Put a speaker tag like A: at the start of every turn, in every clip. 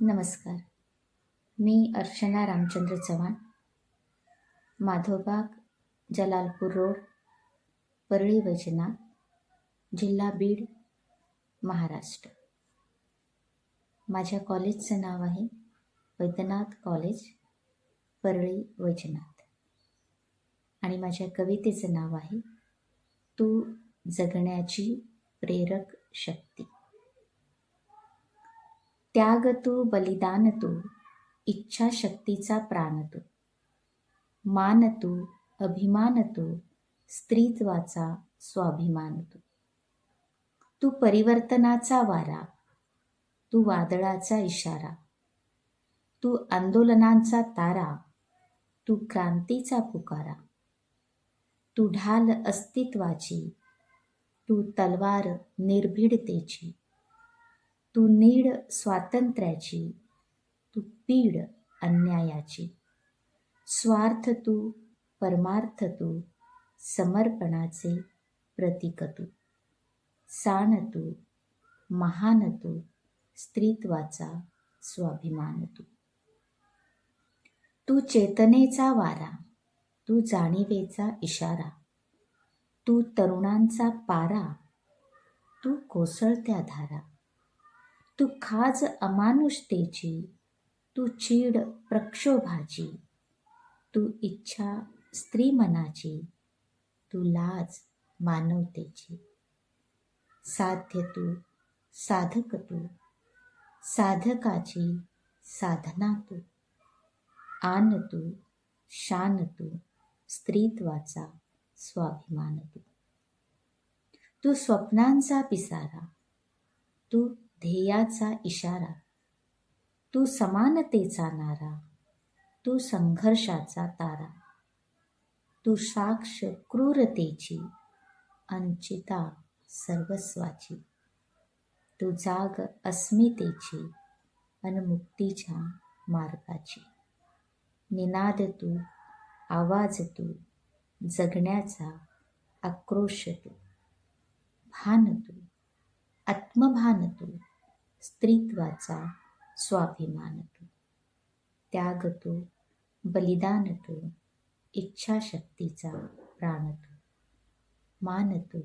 A: नमस्कार. मी अर्चना रामचंद्र चव्हाण. माधवबाग जलालपूर रोड परळी वैजनाथ जिल्हा बीड महाराष्ट्र. माझ्या कॉलेजचं नाव आहे वैद्यनाथ कॉलेज परळी वैजनाथ. आणि माझ्या कवितेचं नाव आहे तू जगण्याची प्रेरक शक्ती. त्याग तू बलिदान तू इच्छाशक्तीचा प्राण तू. मान तू अभिमान तू स्त्रीत्वाचा स्वाभिमान तू. तू परिवर्तनाचा वारा तू वादळाचा इशारा. तू आंदोलनांचा तारा तू क्रांतीचा पुकारा. तू ढाल अस्तित्वाची तू तलवार निर्भीडतेची. तू नीड स्वातंत्र्याची तू पीड अन्यायाची. स्वार्थ तू परमार्थ तू समर्पणाचे प्रतीक तू. साण तू महान तू स्त्रीत्वाचा स्वाभिमान तू. तू चेतनेचा वारा तू जाणीवेचा इशारा तू तरुणांचा पारा तू कोसळत्या धारा. तू खाज अमानुषतेची तू चीड प्रक्षोभाची तू इच्छा स्त्री मनाची तू लाज मानवतेची साध्य तू साधक तू साधकाची साधना तू. आन तू शान तू स्त्रीत्वाचा स्वाभिमान तू. तू स्वप्नांचा पिसारा तू ध्येयाचा इशारा. तू समानतेचा नारा तू संघर्षाचा तारा. तू साक्ष क्रूरतेची अंचिता सर्वस्वाची. तू जाग अस्मितेची अनमुक्तीच्या मार्गाची. निनाद तू आवाज तू जगण्याचा आक्रोश तू. भान तू. आत्मभान तू स्त्रीत्वाचा स्वाभिमान तू त्याग तू बलिदान तू इच्छाशक्तीचा प्राण तू मान तू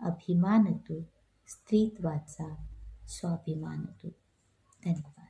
A: अभिमान तू स्त्रीत्वाचा स्वाभिमान तू धन्यवाद.